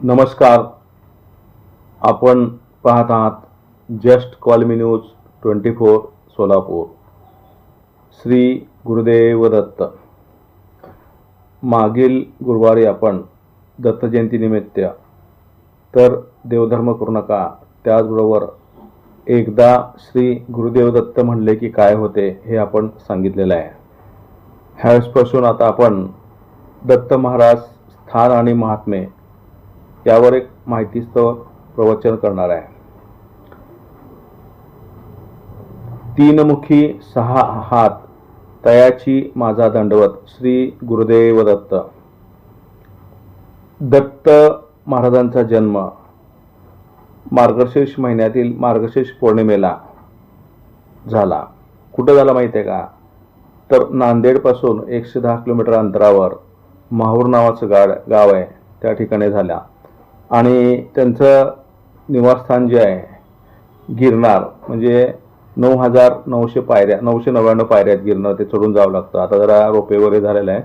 नमस्कार. आपण पाहत आहात just call news twenty four Solapur. Shri Gurudev Datta मागील गुरुवारी आपण दत्तजयंतीनिमित्त तर देवधर्म करू नका. त्याचबरोबर एकदा श्री गुरुदेव दत्त म्हणले की काय होते हे आपण सांगितलेलं आहे. ह्यावेळेसपासून आता आपण दत्त महाराज स्थान आणि महात्मे त्यावर एक माहितीस्तव प्रवचन करणार आहे. तीनमुखी सहा हात तयाची माझा दंडवत श्री गुरुदेव दत्त दत्त महाराजांचा जन्म मार्गशीर्ष महिन्यातील मार्गशीर्ष पौर्णिमेला झाला. कुठं झाला माहिती आहे का? तर नांदेडपासून एकशे दहा किलोमीटर अंतरावर माहूर नावाचं गाड गाव आहे त्या ठिकाणी झाल्या आणि त्यांचं निवासस्थान जे आहे गिरनार म्हणजे नऊ हजार नऊशे पायऱ्या नऊशे नव्याण्णव पायऱ्या आहेत गिरनार ते चढून जावं लागतं. आता जरा रोपे वगैरे झालेलं आहे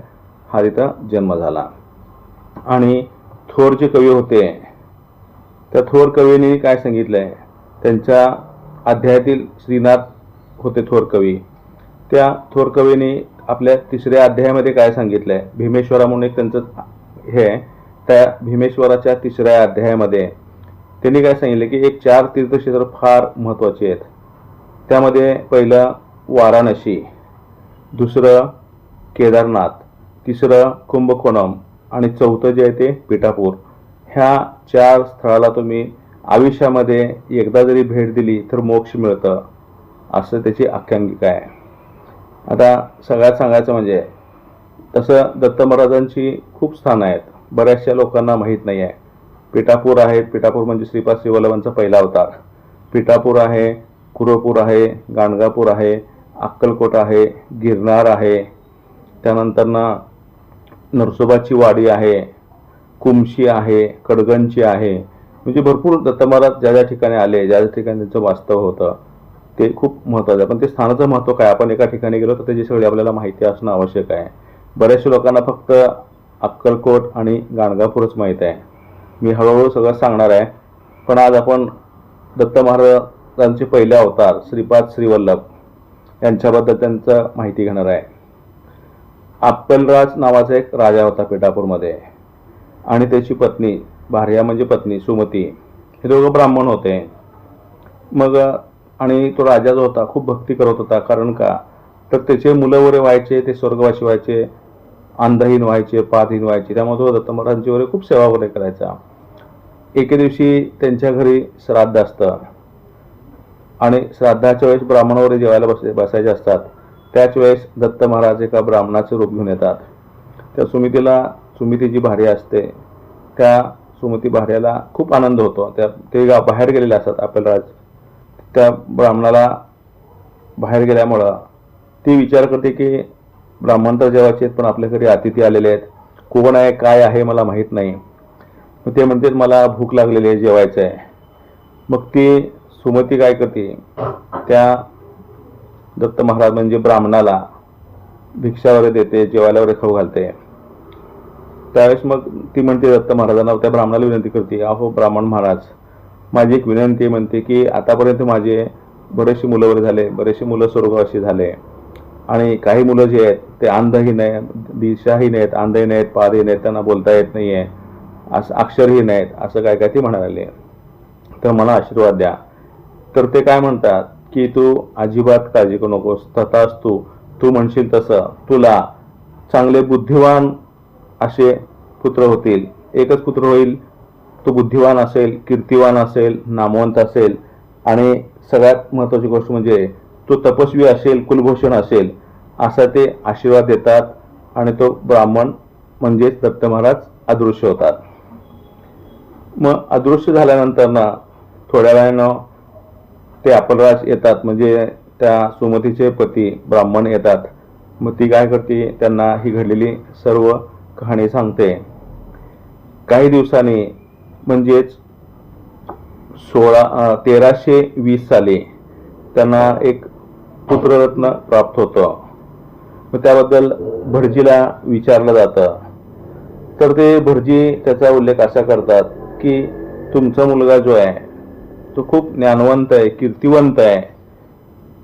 हा तिथं जन्म झाला. आणि थोर जे कवी होते त्या थोर कवीने काय सांगितलं आहे त्यांच्या अध्यायातील श्रीनाथ होते थोर कवी. त्या थोर कवीने आपल्या तिसऱ्या अध्यायामध्ये काय सांगितलं आहे भीमेश्वरा म्हणून एक त्यांचं हे आहे त्या भीमेश्वराच्या तिसऱ्या अध्यायामध्ये त्यांनी काय सांगितलं की एक चार तीर्थक्षेत्र फार महत्त्वाचे आहेत. त्यामध्ये पहिलं वाराणसी दुसरं केदारनाथ तिसरं कुंभकोणम आणि चौथं जे आहे ते पिठापूर. ह्या चार स्थळाला तुम्ही आयुष्यामध्ये एकदा जरी भेट दिली तर मोक्ष मिळतं असं त्याची आख्यांगिका आहे. आता सगळ्यात सांगायचं म्हणजे तसं दत्त महाराजांची खूप स्थानं आहेत. बऱ्याचशा लोकांना माहीत नाही आहे. पिठापूर आहे. पिठापूर म्हणजे श्रीपाद श्रीवल्लभांचा पहिला अवतार. पिठापूर आहे कुरपूर आहे गाणगापूर आहे अक्कलकोट आहे गिरनार आहे. त्यानंतरनं नरसोबाची वाडी आहे कुमशी आहे कडगंची आहे. म्हणजे भरपूर दत्तमहाराज ज्या ज्या ठिकाणी आले ज्या ज्या ठिकाणी त्यांचं वास्तव होतं ते खूप महत्त्वाचं आहे. पण ते स्थानाचं महत्त्व काय? आपण एका ठिकाणी गेलो तर त्याची सगळी आपल्याला माहिती असणं आवश्यक आहे. बऱ्याचशा लोकांना फक्त अक्कलकोट आणि गाणगापूरच माहीत आहे. मी हळूहळू सगळं सांगणार आहे. पण आज आपण दत्त महाराजांचे पहिले अवतार श्रीपाद श्रीवल्लभ यांच्याबद्दल त्यांचं माहिती घेणार आहे. अक्कलराज नावाचा एक राजा होता पेटापूरमध्ये आणि त्याची पत्नी भार्या म्हणजे पत्नी सुमती हे दोघं ब्राह्मण होते. मग आणि तो राजा जो होता खूप भक्ती करत होता. कारण का? तर त्याचे मुलं वगैरे व्हायचे ते स्वर्गवासी व्हायचे. अंधहीन व्हायचे पातहीन व्हायचे. त्यामुळे तो दत्त महाराजांची वगैरे खूप सेवा वगैरे करायचा. एके दिवशी त्यांच्या घरी श्राद्ध असतं. आणि श्राद्धाच्या वेळेस ब्राह्मण वगैरे जेवायला बस बसायचे असतात. त्याच वेळेस दत्त महाराज एका ब्राह्मणाचं रूप घेऊन येतात. त्या सुमितीला सुमितीची भार्या असते त्या सुमती भार्याला खूप आनंद होतो. त्या ते गाव बाहेर गेलेले असतात आपल्याला त्या ब्राह्मणाला बाहेर गेल्यामुळं ती विचार करते की ब्राह्मण तर जेवायचे आहेत पण आपल्या घरी अतिथी आलेले आहेत. कोण आहे काय आहे मला माहीत नाही. मग ते म्हणतात मला भूक लागलेली आहे जेवायचं आहे. मग ती सुमती काय करते? त्या दत्त महाराज म्हणजे ब्राह्मणाला भिक्षा वगैरे देते जेवायला वगैरे खाऊ घालते. त्यावेळेस मग ती म्हणते दत्त महाराजांना त्या ब्राह्मणाला विनंती करते अहो ब्राह्मण महाराज माझी एक विनंती म्हणते की आतापर्यंत माझे बरेचसे मुलं वगैरे झाले बरेचसे मुलं स्वर्गवासी झाले. आणि काही मुलं जे आहेत ते अंधहीन आहेत दिशाहीन आहेत अंधहीन आहेत पारहीन आहेत त्यांना बोलता येत नाही आहे असं अक्षरहीन आहेत असं काय काय ते म्हणाले तर मला आशीर्वाद द्या. तर ते काय म्हणतात की तू अजिबात काळजी करू नकोस तथाच तू तू म्हणशील तसं. तुला चांगले बुद्धिवान असे पुत्र होतील. एकच पुत्र होईल तो बुद्धिवान असेल कीर्तिवान असेल नामवंत असेल. आणि सगळ्यात महत्त्वाची गोष्ट म्हणजे तो तपस्वी असेल कुलभूषण असेल असा ते आशीर्वाद देतात आणि तो ब्राह्मण म्हणजेच दत्त महाराज अदृश्य होतात. मग अदृश्य झाल्यानंतर ना थोड्या वेळानं ते अपलराज येतात म्हणजे त्या सुमतीचे पती ब्राह्मण येतात. मग ती काय करते? त्यांना ही घडलेली सर्व कहाणी सांगते. काही दिवसांनी म्हणजेच सोळा तेराशे वीस साली त्यांना एक पुत्ररत्न प्राप्त होतं. मग त्याबद्दल भटजीला विचारलं जातं. तर ते भटजी त्याचा उल्लेख असा करतात की तुमचा मुलगा जो आहे तो खूप ज्ञानवंत आहे कीर्तिवंत आहे.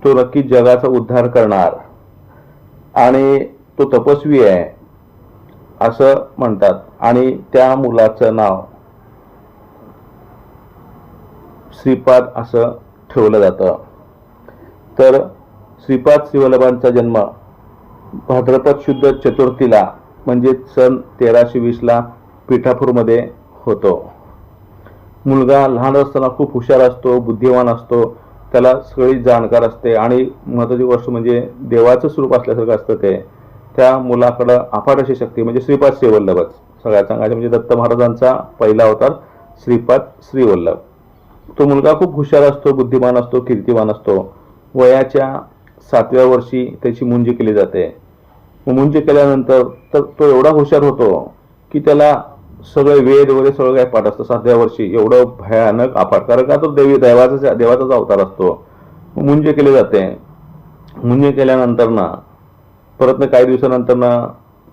तो नक्की जगाचा उद्धार करणार. आणि तो तपस्वी आहे. असं म्हणतात. आणि त्या मुलाचं नाव श्रीपाद असं ठेवलं जातं. तर श्रीपाद श्रीवल्लभांचा जन्म भाद्रपद शुद्ध चतुर्थीला म्हणजे सन तेराशे वीसला पिठापूरमध्ये होतो. मुलगा लहान असताना खूप हुशार असतो बुद्धिवान असतो त्याला सगळी जाणकार असते आणि महत्त्वाची गोष्ट म्हणजे देवाचं स्वरूप असल्यासारखं असतं ते. त्या मुलाकडं अफाट अशी शक्ती म्हणजे श्रीपाद श्रीवल्लभच. सगळ्यात सांगायचं म्हणजे दत्त महाराजांचा पहिला अवतार श्रीपाद श्रीवल्लभ. तो मुलगा खूप हुशार असतो बुद्धिमान असतो कीर्तिवान असतो. वयाच्या सातव्या वर्षी त्याची मुंजी केली जाते. मुंजी केल्यानंतर तर तो एवढा हुशार होतो की त्याला सगळे वेद वगैरे सगळं काय पाठ असतं. सातव्या वर्षी एवढं भयानक आपाट कारण का तो देवी देवाचा देवाचाच अवतार असतो. मुंजे केले जाते. मुंजे केल्यानंतर ना परत ना काही दिवसानंतर ना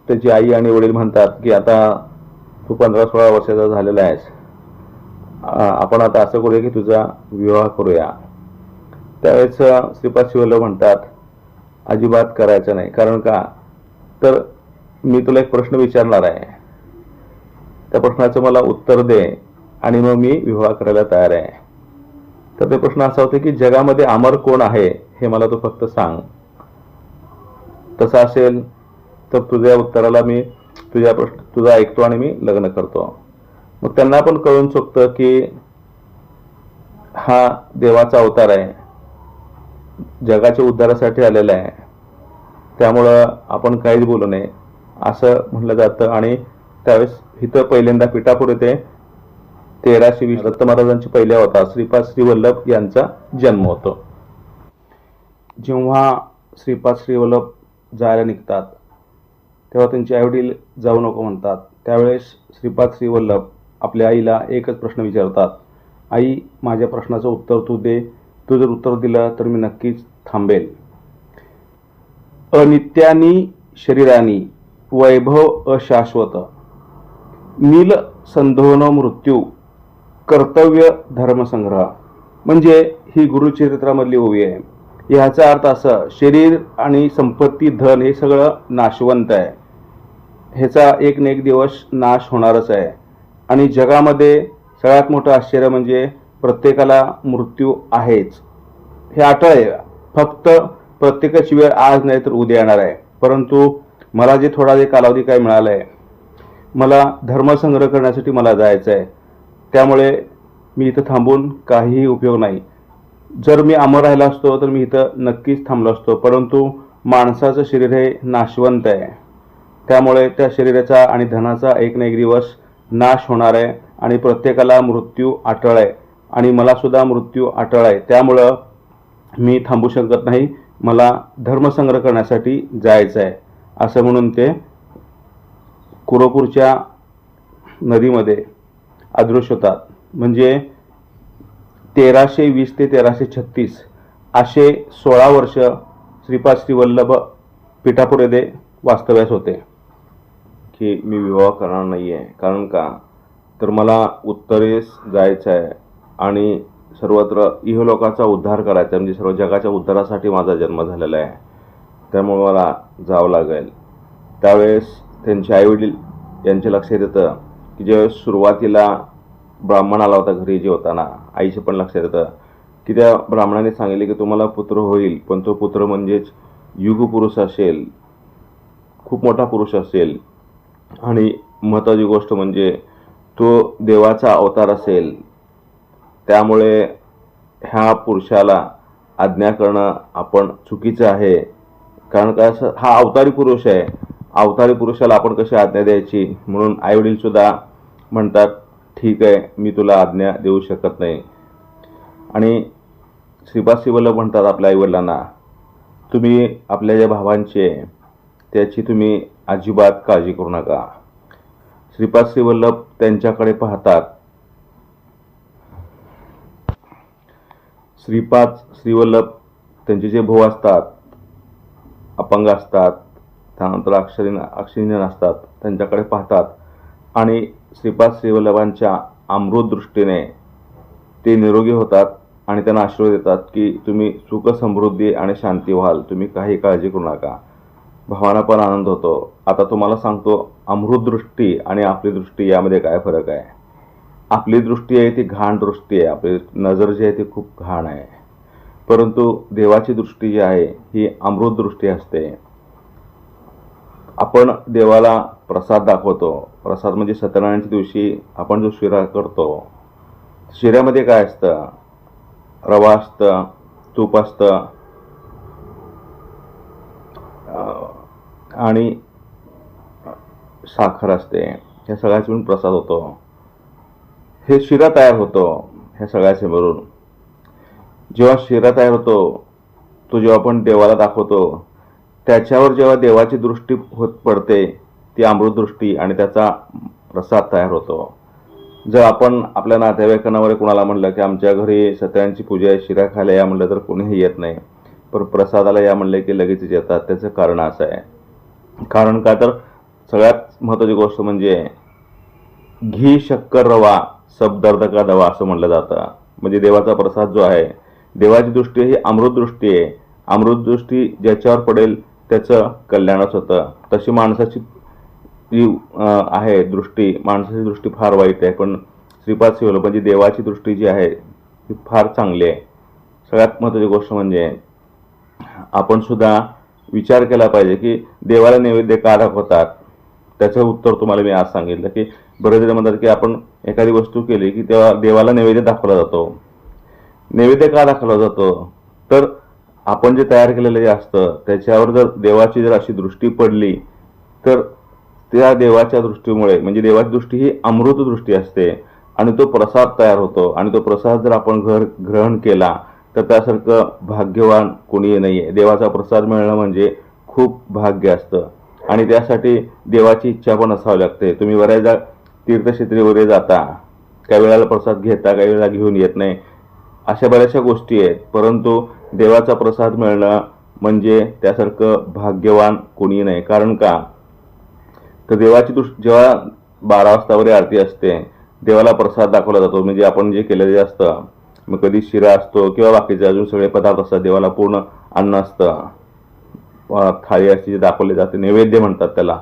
त्याची आई आणि वडील म्हणतात की आता तू पंधरा सोळा वर्षाचा झालेला आहेस. आपण आता असं करूया की तुझा विवाह करूया. त्यावेळेस श्रीपाद शिवल्लभ म्हणतात अजिबात करायचं नाही. कारण का? तर मी तुला एक प्रश्न विचारणार आहे. त्या प्रश्नाचं मला उत्तर दे आणि मग मी विवाह करायला तयार आहे. तर ते प्रश्न असा होता की जगामध्ये अमर कोण आहे हे मला तू फक्त सांग. तसं असेल तर तुझ्या उत्तराला मी तुझ्या प्रश्न तुझा ऐकतो आणि मी लग्न करतो. मग त्यांना पण कळून चुकतं की हा देवाचा अवतार आहे. जगाच्या उद्धारासाठी आलेलं आहे. त्यामुळं आपण काहीच बोलू नये. असं म्हटलं जातं आणि त्यावेळेस इथं पहिल्यांदा पिठापूर येथे तेराशे वीस दत्त महाराजांची पहिल्या होता श्रीपाद श्रीवल्लभ यांचा जन्म होतो. जेव्हा श्रीपाद श्रीवल्लभ जायला निघतात तेव्हा त्यांचे आईवडील जाऊ नको म्हणतात. त्यावेळेस श्रीपाद श्रीवल्लभ आपल्या आईला एकच प्रश्न विचारतात. आई माझ्या प्रश्नाचं उत्तर तू दे. तू जर उत्तर दिलं तर मी नक्कीच थांबेल. अनित्यानी शरीरानी वैभव अशाश्वत. नील संधोन मृत्यू कर्तव्य धर्मसंग्रह म्हणजे ही गुरुचरित्रामधली ओवी आहे. ह्याचा अर्थ असं शरीर आणि संपत्ती धन हे सगळं नाशवंत आहे. ह्याचा एक न एक दिवस नाश होणारच आहे. आणि जगामध्ये सगळ्यात मोठं आश्चर्य म्हणजे प्रत्येकाला मृत्यू आहेच. हे अटळ आहे. फक्त प्रत्येकाची वेळ आज नाही तर उद्या येणार आहे. परंतु मला जे थोडा जे कालावधी काय मिळाला आहे मला धर्मसंग्रह करण्यासाठी मला जायचं आहे. त्यामुळे मी इथं थांबून काहीही उपयोग नाही. जर मी अमर राहिला असतो तर मी इथं नक्कीच थांबलो असतो. परंतु माणसाचं शरीर हे नाशवंत आहे. त्यामुळे त्या शरीराचा आणि धनाचा एक ना एक दिवस नाश होणार आहे आणि प्रत्येकाला मृत्यू आटळ आहे. आणि मला सुद्धा मृत्यू अटळ आहे. त्यामुळं मी थांबू शकत नाही. मला धर्मसंग्रह करण्यासाठी जायचं आहे. असं म्हणून ते कुरोपूरच्या नदीमध्ये अदृश्य होतात. म्हणजे तेराशे वीस ते तेराशे छत्तीस असे सोळा वर्ष श्रीपाद श्रीवल्लभ पिठापूर येथे वास्तव्यास होते. की मी विवाह करणार नाही आहे कारण का? तर मला उत्तरेस जायचं आहे. आणि सर्वत्र इहलोकाचा उद्धार करायचा म्हणजे सर्व जगाच्या उद्धारासाठी माझा जन्म झालेला आहे. त्यामुळे मला जावं लागेल. त्यावेळेस त्यांचे आईवडील यांच्या लक्षात येतं की ज्यावेळेस सुरुवातीला ब्राह्मण आला होता घरी जेवताना आईचे पण लक्षात येतं की त्या ब्राह्मणाने सांगितले की तुम्हाला पुत्र होईल पण तो पुत्र म्हणजेच युगपुरुष असेल खूप मोठा पुरुष असेल. आणि महत्त्वाची गोष्ट म्हणजे तो देवाचा अवतार असेल त्यामुळे ह्या पुरुषाला आज्ञा करणं आपण चुकीचं आहे. कारण का असं हा अवतारी पुरुष आहे. अवतारी पुरुषाला आपण कशी आज्ञा द्यायची? म्हणून आईवडीलसुद्धा म्हणतात ठीक आहे मी तुला आज्ञा देऊ शकत नाही. आणि श्रीपाद शिवल्लभ म्हणतात आपल्या आईवडिलांना तुम्ही आपल्या ज्या भावांचे त्याची तुम्ही अजिबात काळजी करू नका. श्रीपाद श्रीवल्लभ त्यांच्याकडे पाहतात श्रीपाद श्रीवल्लभ त्यांचे जे भाऊ असतात अपंग असतात त्यानंतर अक्षरी अक्षरीजन असतात त्यांच्याकडे पाहतात. आणि श्रीपाद श्रीवल्लभांच्या अमृत दृष्टीने ते निरोगी होतात आणि त्यांना आशीर्वाद देतात की तुम्ही सुख समृद्धी आणि शांती व्हाल. तुम्ही काही काळजी करू नका. भावांना पण आनंद होतो. आता तुम्हाला सांगतो अमृत दृष्टी आणि आपली दृष्टी यामध्ये काय फरक आहे? आपली दृष्टी आहे ती घाण दृष्टी आहे. आपली नजर जी आहे ती खूप घाण आहे. परंतु देवाची दृष्टी जी आहे ही अमृत दृष्टी असते. आपण देवाला प्रसाद दाखवतो. प्रसाद म्हणजे सत्यनारायणच्या दिवशी आपण जो शिरा करतो शिऱ्यामध्ये काय असतं? रवा असतं तूप असतं आणि साखर असते. ह्या सगळ्याच मिळून प्रसाद होतो. हे शिरा तयार होतो ह्या सगळ्याचे मिळून जेव्हा शिरा तयार होतो तो जेव्हा आपण देवाला दाखवतो त्याच्यावर जेव्हा देवाची दृष्टी होत पडते ती अमृतदृष्टी आणि त्याचा प्रसाद तयार होतो. जर आपण आपल्या नातेवाईकांना वगैरे कुणाला म्हणलं की आमच्या घरी सत्यांची पूजा आहे शिरा खायला या म्हणलं तर कोणीही येत नाही. पण प्रसादाला या म्हणले की लगेचच येतात त्याचं कारण असं आहे. कारण का तर सगळ्यात महत्त्वाची गोष्ट म्हणजे घी शक्कर रवा सबदर्द का दवा असं म्हणलं जातं. म्हणजे देवाचा प्रसाद जो आहे देवाची दृष्टी ही अमृतदृष्टी आहे. अमृतदृष्टी ज्याच्यावर पडेल त्याचं कल्याणच होतं. तशी माणसाची जी आहे दृष्टी माणसाची दृष्टी फार वाईट आहे. पण श्रीपाद शिवलोपांची म्हणजे देवाची दृष्टी जी आहे ती फार चांगली आहे. सगळ्यात महत्त्वाची गोष्ट म्हणजे आपण सुद्धा विचार केला पाहिजे की देवाला नैवेद्य का दाखवतात? त्याचं उत्तर तुम्हाला मी आज सांगितलं की बरेच जण म्हणतात की आपण एखादी वस्तू केली की तेव्हा देवाला नैवेद्य दाखवला जातो. नैवेद्य का दाखवला जातो? तर आपण जे तयार केलेलं जे असतं त्याच्यावर जर देवाची जर अशी दृष्टी पडली तर त्या देवाच्या दृष्टीमुळे म्हणजे देवाची दृष्टी ही अमृत दृष्टी असते आणि तो प्रसाद तयार होतो. आणि तो प्रसाद जर आपण घर ग्रहण केला तर त्यासारखं भाग्यवान कोणीही नाही आहे देवाचा प्रसाद मिळणं म्हणजे खूप भाग्य असतं. आणि त्यासाठी देवाची इच्छा पण असावी लागते. तुम्ही बऱ्याचदा तीर्थक्षेत्री वगैरे जाता. काही वेळेला प्रसाद घेता काही वेळेला घेऊन येत नाही. अशा बऱ्याचशा गोष्टी आहेत. परंतु देवाचा प्रसाद मिळणं म्हणजे त्यासारखं भाग्यवान कोणी नाही. कारण का? तर देवाची दृष्टी जेव्हा बारा वाजता वगैरे आरती असते देवाला प्रसाद दाखवला जातो. म्हणजे आपण जे केलेले असतं मग कधी शिरा असतो किंवा बाकीचे अजून सगळे पदार्थ असतात देवाला पूर्ण अन्न असतं. थाळी अशी जे दाखवले जाते नैवेद्य म्हणतात त्याला.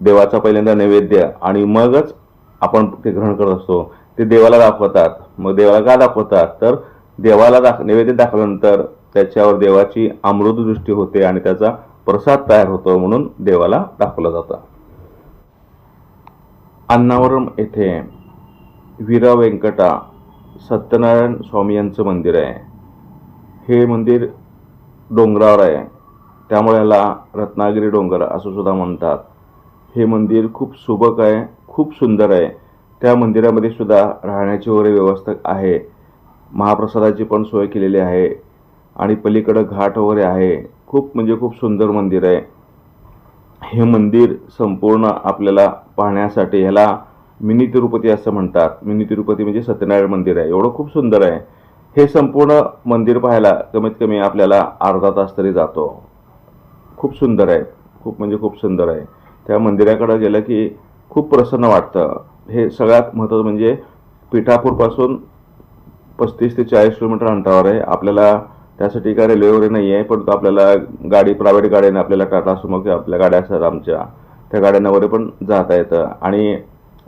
देवाचा पहिल्यांदा नैवेद्य आणि मगच आपण ते ग्रहण करत असतो. ते देवाला दाखवतात. मग देवाला का दाखवतात? तर देवाला दाख नैवेद्य दाखवल्यानंतर त्याच्यावर देवाची अमृतदृष्टी होते आणि त्याचा प्रसाद तयार होतो म्हणून देवाला दाखवलं जातं. अन्नावरम येथे वीरा व्यंकटा सत्यनारायण स्वामी यांचं मंदिर आहे. हे मंदिर डोंगरावर आहे. त्यामुळे याला रत्नागिरी डोंगर असं सुद्धा म्हणतात. हे मंदिर खूप सुबक आहे खूप सुंदर आहे. त्या मंदिरामध्ये सुद्धा राहण्याची वगैरे व्यवस्था आहे. महाप्रसादाची पण सोय केलेली आहे. आणि पलीकडं घाट वगैरे आहे. खूप म्हणजे खूप सुंदर मंदिर आहे. हे मंदिर संपूर्ण आपल्याला पाहण्यासाठी ह्याला मिनी तिरुपती असं म्हणतात. मिनी तिरुपती म्हणजे सत्यनारायण मंदिर आहे. एवढं खूप सुंदर आहे. हे संपूर्ण मंदिर पाहायला कमीत कमी आपल्याला अर्धा तास तरी जातो. खूप सुंदर आहे. खूप म्हणजे खूप सुंदर आहे. त्या मंदिराकडं गेलं की खूप प्रसन्न वाटतं. हे सगळ्यात महत्त्वाचं म्हणजे पिठापूरपासून पस्तीस ते चाळीस किलोमीटर अंतरावर आहे. आपल्याला त्यासाठी काय रेल्वे वगैरे नाही आहे परंतु आपल्याला गाडी प्रायव्हेट गाड्याने आपल्याला टाटा सुमो किंवा आपल्या गाड्या असतात आमच्या. त्या गाड्यांना वगैरे पण जाता येतं. आणि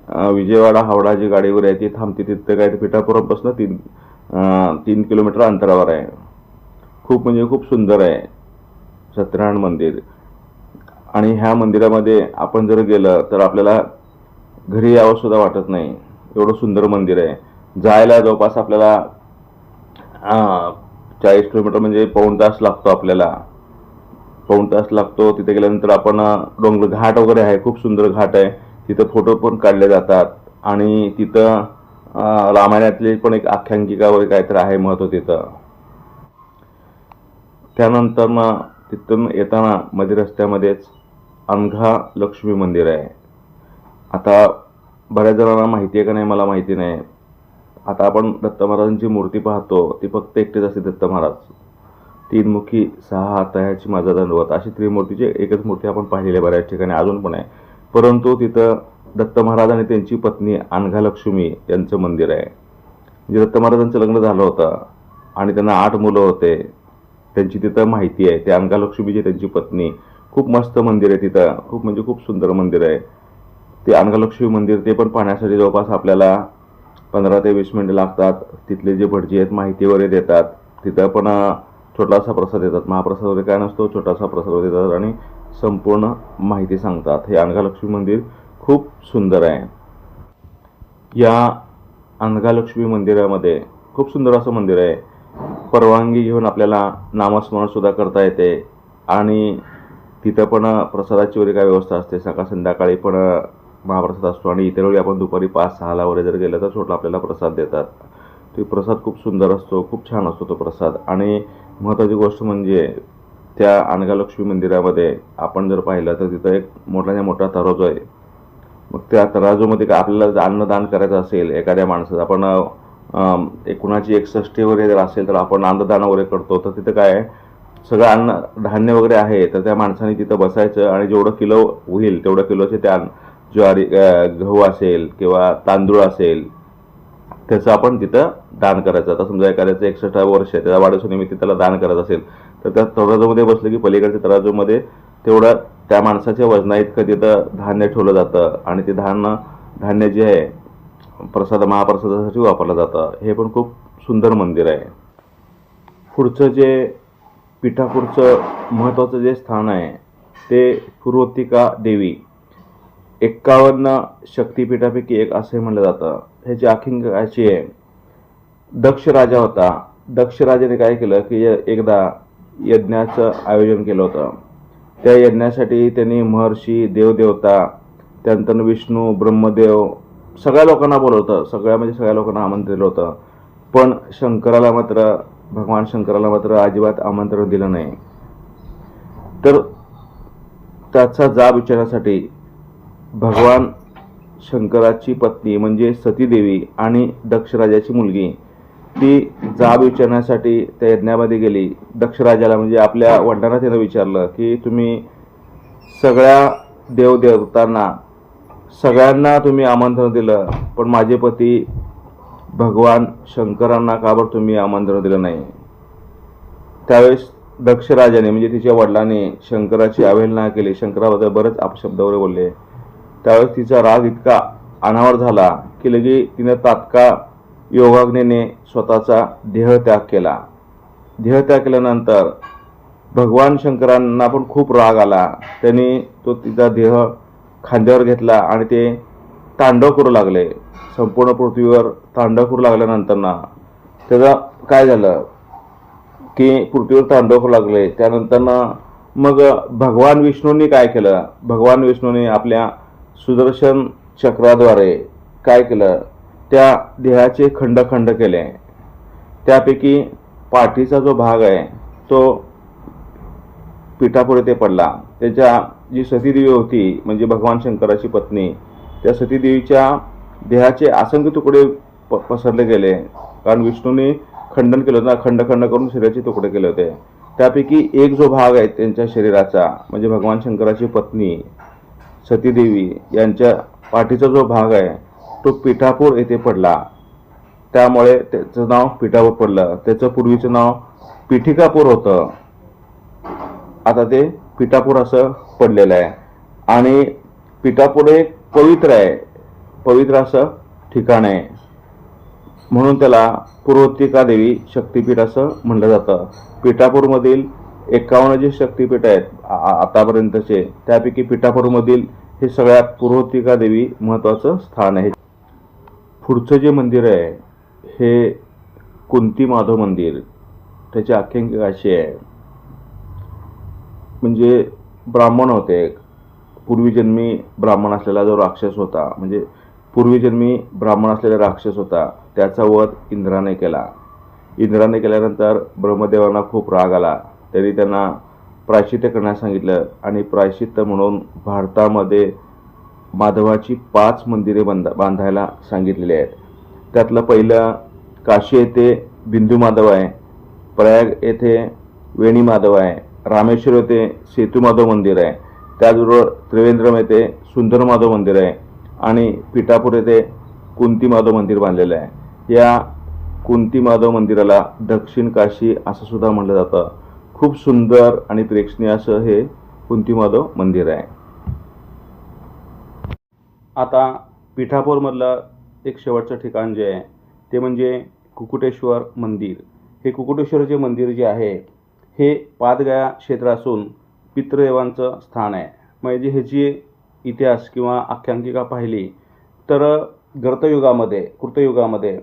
विजयवाडा हावडा जी गाडी वगैरे आहे ती थांबते तिथं काय ते पिठापुरापासून तीन तीन किलोमीटर अंतरावर आहे. खूप म्हणजे खूप सुंदर आहे. सत्यनारायण मंदिर. आणि ह्या मंदिरामध्ये आपण जर गेलं तर आपल्याला घरी यावं सुद्धा वाटत नाही. एवढं सुंदर मंदिर आहे. जायला जवळपास आपल्याला चाळीस किलोमीटर म्हणजे पाऊण तास लागतो आपल्याला. पाऊण तास लागतो तिथे गेल्यानंतर आपण डोंगर घाट वगैरे आहे खूप सुंदर घाट आहे. तिथं फोटो पण काढले जातात. आणि तिथं रामायणातली पण एक आख्यांकिका वगैरे काहीतरी आहे महत्त्व तिथं. त्यानंतर मग तिथून येताना मध्ये रस्त्यामध्येच अनघा लक्ष्मी मंदिर आहे. आता बऱ्याच जणांना माहिती आहे का नाही? मला माहिती नाही. आता आपण दत्त महाराजांची मूर्ती पाहतो. ती फक्त एकटेच असते दत्त महाराज. तीन मुखी सहा हाताची माझा दंडवत. अशी त्रिमूर्तीची एकच मूर्ती आपण पाहिलेली आहे बऱ्याच ठिकाणी. अजून पण आहे. परंतु तिथं दत्त महाराज आणि त्यांची पत्नी अनघालक्ष्मी यांचं मंदिर आहे. म्हणजे दत्त महाराजांचं लग्न झालं होतं. आणि त्यांना आठ मुलं होते. त्यांची तिथं माहिती आहे. ते अनघालक्ष्मीची त्यांची पत्नी. खूप मस्त मंदिर आहे तिथं. खूप म्हणजे खूप सुंदर मंदिर आहे. ते अंगालक्ष्मी मंदिर ते पण पाहण्यासाठी जवळपास आपल्याला पंधरा ते वीस मिनिटं लागतात. तिथले जे भटजी आहेत माहिती वगैरे देतात. तिथं पण छोटासा प्रसाद देतात. महाप्रसाद वगैरे काय नसतो छोटासा प्रसाद वगैरे देतात आणि संपूर्ण माहिती सांगतात. हे अनघालक्ष्मी मंदिर खूप सुंदर आहे. या अनघालक्ष्मी मंदिरामध्ये खूप सुंदर असं मंदिर आहे. परवानगी घेऊन आपल्याला नामस्मरणसुद्धा करता येते. आणि तिथं पण प्रसादाची वगैरे काय व्यवस्था असते. सकाळ संध्याकाळी पण महाप्रसाद असतो. आणि इतर वेळी आपण दुपारी पाच सहाला वगैरे जर गेलं तर छोटं आपल्याला प्रसाद देतात. तो प्रसाद खूप सुंदर असतो. खूप छान असतो तो प्रसाद. आणि महत्त्वाची गोष्ट म्हणजे त्या अनगालक्ष्मी मंदिरामध्ये आपण जर पाहिलं तर तिथं एक मोठाच्या मोठा तराजू आहे. मग त्या तराजूमध्ये का आपल्याला जर अन्नदान करायचं असेल एखाद्या माणसाचं आपण अं, एक कुणाची एकसष्टी वगैरे जर असेल तर आपण अन्नदान वगैरे करतो. तर तिथं काय आहे, सगळं अन्न धान्य वगैरे आहे. तर त्या माणसाने तिथं बसायचं आणि जेवढं किलो होईल तेवढं किलोचे त्या ज्वारी गहू असेल किंवा तांदूळ असेल त्याचं आपण तिथं दान करायचं. आता समजा एखाद्याचं एकसष्ट वर्ष आहे त्याच्या वाढदिवसानिमित्त त्याला दान करायचं असेल तर त्या तराजूमध्ये बसलं की पलीकडच्या तराजूमध्ये तेवढं त्या माणसाच्या वजना इतकं तिथं धान्य ठेवलं जातं. आणि ते धान्य धान्य जे आहे प्रसाद महाप्रसादासाठी वापरलं जातं. हे पण खूप सुंदर मंदिर आहे. पुढचं जे पिठापूरचं महत्त्वाचं जे स्थान आहे ते पूर्वतिका देवी. एक्कावन्न शक्तिपीठापैकी एक असे म्हणलं जातं. ह्याची आखिंग अशी आहे. दक्ष राजा होता. दक्ष राजाने काय केलं की य- एकदा यज्ञाचं आयोजन केलं होतं. त्या यज्ञासाठी त्यांनी महर्षी देवदेवता त्यानंतर विष्णू ब्रह्मदेव सगळ्या लोकांना बोलवतं सगळ्या म्हणजे सगळ्या लोकांना आमंत्रित होतं. पण शंकराला मात्र भगवान शंकराला मात्र अजिबात आमंत्रण दिलं नाही. तर त्याचा जाब विचारण्यासाठी भगवान शंकराची पत्नी म्हणजे सतीदेवी आणि दक्षराजाची मुलगी ती जाब विचारण्यासाठी त्या यज्ञामध्ये गेली. दक्षराजाला म्हणजे आपल्या वडिलांना त्यानं विचारलं की तुम्ही सगळ्या देवदेवतांना सगळ्यांना तुम्ही आमंत्रण दिलं पण माझे पती भगवान शंकरांना का बरं तुम्ही आमंत्रण दिलं नाही? त्यावेळेस दक्षराजाने म्हणजे तिच्या वडिलांनी शंकराची अवहेलना केली. शंकराबद्दल बरेच अपशब्द वगैरे बोलले. त्यावेळेस तिचा राग इतका अनावर झाला की लगे तिनं तात्काळ योगाग्नेने स्वतःचा देहत्याग केला. देहत्याग केल्यानंतर भगवान शंकरांना पण खूप राग आला. त्यांनी तो तिचा देह खांद्यावर घेतला आणि ते तांडव करू लागले. संपूर्ण पृथ्वीवर तांडव करू लागल्यानंतर ना त्याचा काय झालं? की पृथ्वीवर तांडव करू लागले. त्यानंतर ना मग भगवान विष्णूंनी काय केलं? भगवान विष्णूने आपल्या सुदर्शन चक्राद्वारे काय केलं? त्या देहाचे खंड खंड केले. त्यापैकी पाठीचा जो भाग आहे तो पिठापुढे ते पडला. त्याच्या जी सतीदेवी होती म्हणजे भगवान शंकराची पत्नी त्या सतीदेवीच्या देहाचे असंख्य तुकडे प पसरले गेले. कारण विष्णूने खंडन केलं होतं ना खंड खंड करून शरीराचे तुकडे केले होते. त्यापैकी एक जो भाग आहे त्यांच्या शरीराचा म्हणजे भगवान शंकराची पत्नी सतीदेवी यांच्या पाठीचा जो भाग आहे तो पिठापूर येथे पडला. त्यामुळे त्याचं नाव पिठापूर पडलं. त्याचं पूर्वीचं नाव पिठिकापूर होतं. आता ते पिठापूर असं पडलेलं आहे. आणि पिठापूर हे पवित्र आहे. पवित्र असं ठिकाण आहे. म्हणून त्याला पूर्वतिका देवी शक्तिपीठ असं म्हणलं जातं. पिठापूरमधील एकावन्न जे शक्तीपीठ आहेत आ- आतापर्यंतचे त्यापैकी पिठापूरमधील हे सगळ्यात पूर्वतिका देवी महत्त्वाचं स्थान आहे. पुढचं जे मंदिर आहे हे कुंती माधव मंदिर. त्याची आख्यायिका अशी आहे. म्हणजे ब्राह्मण होते एक. पूर्वीजन्मी ब्राह्मण असलेला जो राक्षस होता म्हणजे पूर्वीजन्मी ब्राह्मण असलेला राक्षस होता त्याचा वध इंद्राने केला. इंद्राने केल्यानंतर ब्रह्मदेवांना खूप राग आला. त्यांनी त्यांना प्रायश्चित्य करण्यास सांगितलं आणि प्रायश्चित्य म्हणून भारतामध्ये माधवाची पाच मंदिरे बांधा बांधायला सांगितलेली आहेत. त्यातलं पहिलं काशी येथे बिंदू माधव आहे प्रयाग येथे वेणी माधव आहे रामेश्वर येथे सेतुमाधव मंदिर आहे. त्याचबरोबर त्रिवेंद्रम येथे सुंदर माधव मंदिर आहे आणि पिठापूर येथे कुंती माधव मंदिर बांधलेलं आहे. या कुंती माधव मंदिराला दक्षिण काशी असं सुद्धा म्हटलं जातं. खूप सुंदर आणि प्रेक्षणीय असं हे कुंती माधव मंदिर आहे. आता पिठापूरमधलं एक शेवटचं ठिकाण जे आहे ते म्हणजे कुकुटेश्वर मंदिर. हे कुकुटेश्वरचे मंदिर जे आहे हे पादगया क्षेत्र असून पितृदेवांचं स्थान आहे. म्हणजे ह्याची इतिहास किंवा आख्यांकिका पाहिली तर गर्तयुगामध्ये कृतयुगामध्ये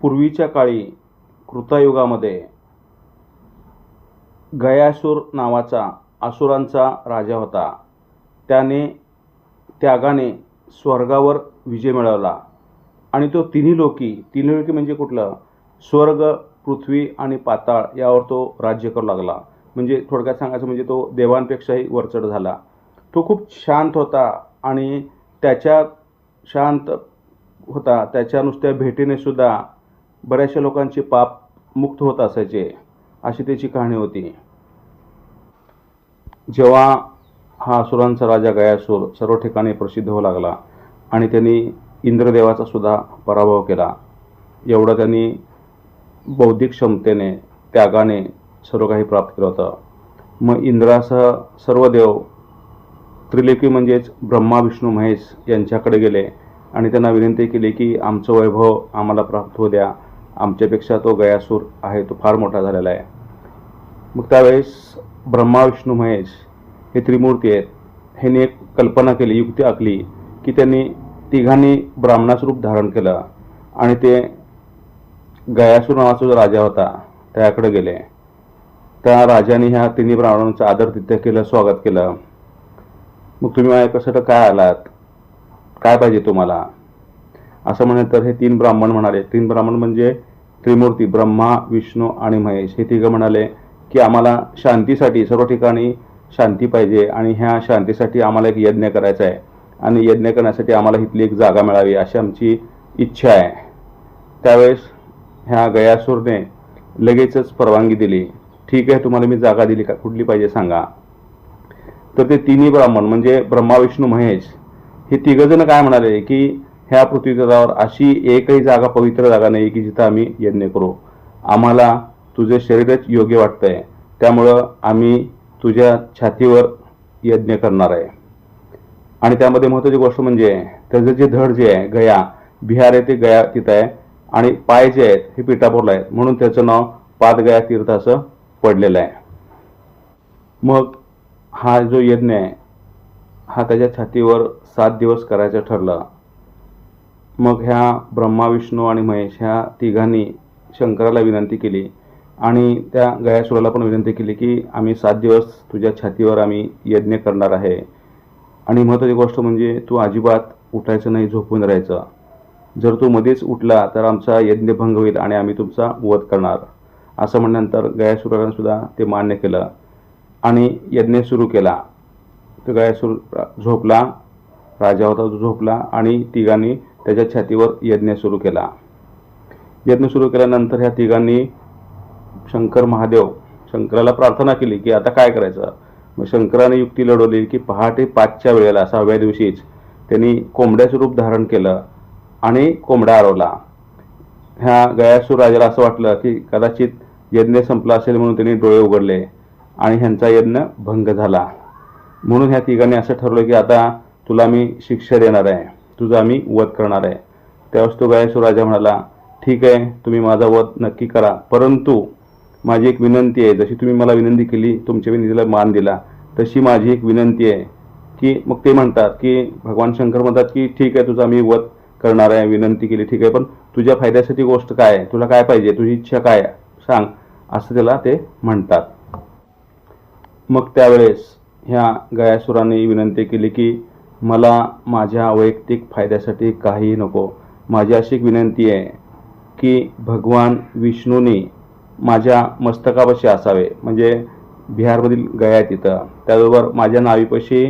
पूर्वीच्या काळी कृतयुगामध्ये गयासूर नावाचा असुरांचा राजा होता. त्याने त्यागाने स्वर्गावर विजय मिळवला. आणि तो तिन्ही लोकी तिन्ही लोकी म्हणजे कुठलं? स्वर्ग पृथ्वी आणि पाताळ यावर तो राज्य करू लागला. म्हणजे थोडक्यात सांगायचं म्हणजे तो देवांपेक्षाही वरचढ झाला. तो खूप शांत होता आणि त्याच्या शांत होता. त्याच्या नुसत्या भेटीने सुद्धा बऱ्याचशा लोकांचे पाप मुक्त होत असायचे अशी त्याची कहाणी होती. जेव्हा हा असुरांचा राजा गयासूर सर्व ठिकाणी प्रसिद्ध होऊ लागला आणि त्यांनी इंद्रदेवाचा सुद्धा पराभव केला. एवढं त्यांनी बौद्धिक क्षमतेने त्यागाने सर्व काही प्राप्त केलं होतं. मग इंद्रासह सर्व देव त्रिलेखी म्हणजेच ब्रह्मा विष्णू महेश यांच्याकडे गेले आणि त्यांना विनंती केली की आमचं वैभव आम्हाला प्राप्त होऊ द्या. आमच्यापेक्षा तो गयासूर आहे तो फार मोठा झालेला आहे. मग त्यावेळेस ब्रह्मा विष्णू महेश हे त्रिमूर्ती आहेत. ह्यांनी एक कल्पना केली युक्ती आखली की त्यांनी तिघांनी ब्राह्मणाचं रूप धारण केलं आणि ते गयासूर नावाचा जो राजा होता त्याकडे गेले. त्या राजाने ह्या तिन्ही ब्राह्मणांचं आदर तिथे केलं स्वागत केलं. मग तुम्ही माझ्याकडे काय आलात? काय पाहिजे तुम्हाला? असं म्हणे तर हे तीन ब्राह्मण म्हणाले. तीन ब्राह्मण म्हणजे त्रिमूर्ती ब्रह्मा विष्णू आणि महेश. हे तिघं म्हणाले की आम्हाला शांतीसाठी सर्व ठिकाणी शांती पाहिजे आणि ह्या शांतीसाठी आम्हाला एक यज्ञ करायचा आहे. आणि यज्ञ करण्यासाठी आम्हाला इथली एक जागा मिळावी अशी आमची इच्छा आहे. त्यावेळेस ह्या गयासूरने लगेचच परवानगी दिली. ठीक आहे तुम्हाला मी जागा दिली का? कुठली पाहिजे सांगा. तर ते तिन्ही ब्राह्मण म्हणजे ब्रह्मा विष्णू महेश हे तिघजण काय म्हणाले की ह्या पृथ्वीतलावर अशी एकही जागा पवित्र जागा नाही की जिथं आम्ही यज्ञ करू. आम्हाला तुझे शरीरच योग्य वाटतंय. त्यामुळं आम्ही तुझ्या छातीवर यज्ञ करणार आहे. आणि त्यामध्ये महत्त्वाची गोष्ट म्हणजे त्याचं जे धड जे आहे गया बिहार आहे ते गया तिथं आहे आणि पाय जे आहेत हे पिठापूरला आहेत. म्हणून त्याचं नाव पादगया तीर्थ असं पडलेलं आहे. मग हा जो यज्ञ आहे हा त्याच्या छातीवर सात दिवस करायचं ठरलं. मग ह्या ब्रह्मा विष्णू आणि महेश ह्या तिघांनी शंकराला विनंती केली. आणि त्या गयासुराला पण विनंती केली की आम्ही सात दिवस तुझ्या छातीवर आम्ही यज्ञ करणार आहे. आणि महत्त्वाची गोष्ट म्हणजे तू अजिबात उठायचं नाही झोपून राहायचं. जर तू मध्येच उठला तर आमचा यज्ञभंग होईल आणि आम्ही तुमचा वध करणार. असं म्हणल्यानंतर गयासुरानं सुद्धा ते मान्य केलं आणि यज्ञ सुरू केला. तर गयासूर झोपला राजा होता तो झोपला आणि तिघांनी त्याच्या छातीवर यज्ञ सुरू केला. यज्ञ सुरू केल्यानंतर ह्या तिघांनी शंकर महादेव शंकराला प्रार्थना केली की आता काय करायचं? मग शंकराने युक्ती लढवली की पहाटे पाचच्या वेळेला सहाव्या दिवशीच त्यांनी कोंबड्याचं रूप धारण केलं. आणि कोंबडा आरवला ह्या गयासूर राजाला असं वाटलं की कदाचित यज्ञ संपला असेल म्हणून त्यांनी डोळे उघडले आणि ह्यांचा यज्ञ भंग झाला. म्हणून ह्या तिघांनी असं ठरवलं की आता तुला मी शिक्षा देणार आहे. तुझा मी वध करणार आहे. त्यावेळेस तो गयासूर राजा म्हणाला ठीक आहे तुम्ही माझा वध नक्की करा. परंतु माझी एक विनंती आहे. जशी तुम्ही मला विनंती केली तुमच्या विनंतीला मान दिला तशी माझी एक विनंती आहे की मग ते म्हणतात की भगवान शंकर म्हणतात की ठीक आहे तुझा मी वध करणार आहे विनंती केली ठीक आहे पण तुझ्या फायद्यासाठी गोष्ट काय आहे? तुला काय पाहिजे? तुझी इच्छा काय सांग असं त्याला ते म्हणतात. मग त्यावेळेस ह्या गयासुराने विनंती केली की मला माझ्या वैयक्तिक फायद्यासाठी काहीही नको. माझी अशी एक विनंती आहे की भगवान विष्णूने माझ्या मस्तकापाशी असावे. म्हणजे बिहारमधील गया तिथं. त्याबरोबर माझ्या नावीपाशी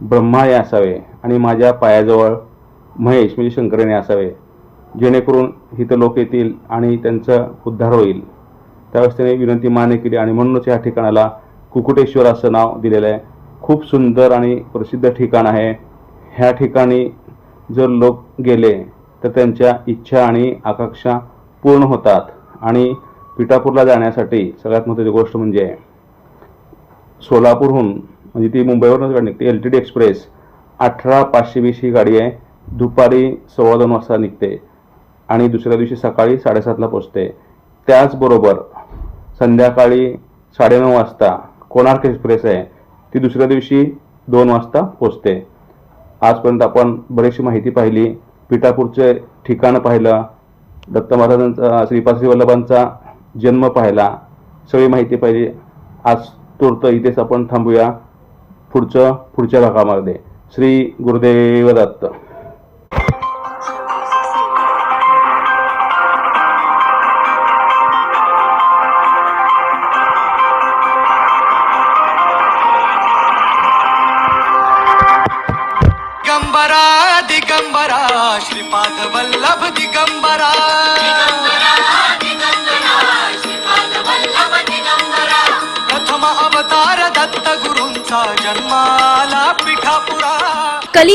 ब्रह्मा हे असावे आणि माझ्या पायाजवळ महेश म्हणजे शंकराने असावे. जेणेकरून इथं लोक येतील आणि त्यांचा उद्धार होईल. त्यावेळेस त्याने विनंती मान्य केली आणि म्हणूनच या ठिकाणाला कुकुटेश्वर असं नाव दिलेलं आहे. खूप सुंदर आणि प्रसिद्ध ठिकाण आहे. ह्या ठिकाणी जर लोक गेले तर त्यांच्या इच्छा आणि आकांक्षा पूर्ण होतात. आणि पिठापूरला जाण्यासाठी सगळ्यात महत्त्वाची गोष्ट म्हणजे सोलापूरहून म्हणजे ती मुंबईवरूनच गाडी निघते एल टी डी एक्सप्रेस अठरा पाचशे वीस ही गाडी आहे. दुपारी सव्वा दोन वाजता निघते आणि दुसऱ्या दिवशी सकाळी साडेसातला पोचते. त्याचबरोबर संध्याकाळी साडेनऊ वाजता कोणार्क एक्सप्रेस आहे ती दुसऱ्या दिवशी दोन वाजता पोचते. आजपर्यंत आपण बरीचशी माहिती पाहिली. पिठापूरचे ठिकाणं पाहिलं. दत्त महाराजांचा श्रीपाद श्री वल्लभांचा जन्म पाहिला. सगळी माहिती पाहिली. आज तुर्त इथेच आपण थांबूया. पुढचं पुढच्या भागामध्ये. श्री गुरुदेव दत्त.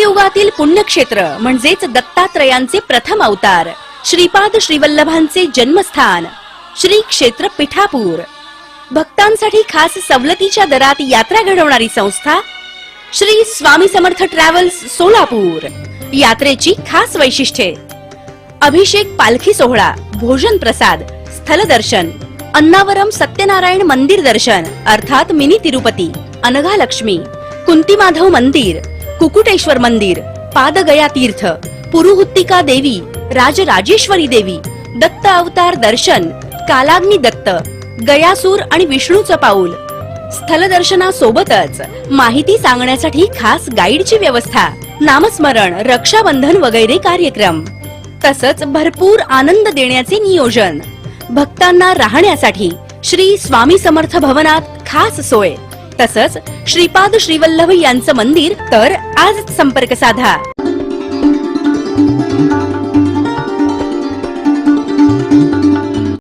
कलियुगातील पुण्यक्षेत्र म्हणजेच दत्तात्रयांचे प्रथम अवतार श्रीपाद श्रीवल्लभांचे जन्मस्थान श्री क्षेत्र पिठापूर. भक्तांसाठी खास सवलतीच्या दरात यात्रा घडवणारी संस्था श्री स्वामी समर्थ ट्रॅव्हल्स सोलापूर. यात्रेची खास वैशिष्ट्ये. अभिषेक पालखी सोहळा भोजन प्रसाद स्थलदर्शन अन्नावरम सत्यनारायण मंदिर दर्शन अर्थात मिनी तिरुपती अनघा लक्ष्मी कुंती माधव मंदिर कुकुटेश्वर मंदिर पादगया तीर्थ पुरुहुत्तिका देवी राजराजेश्वरी देवी दत्त अवतार दर्शन कालाग्नी दत्त गयासूर आणि विष्णूचं पाऊल. स्थलदर्शनासोबतच माहिती सांगण्यासाठी खास गाईडची व्यवस्था नामस्मरण रक्षाबंधन वगैरे कार्यक्रम. तसंच भरपूर आनंद देण्याचे नियोजन. भक्तांना राहण्यासाठी श्री स्वामी समर्थ भवनात खास सोय. तसंच श्रीपाद श्रीवल्लभ यांचं मंदिर तर आज संपर्क साधा.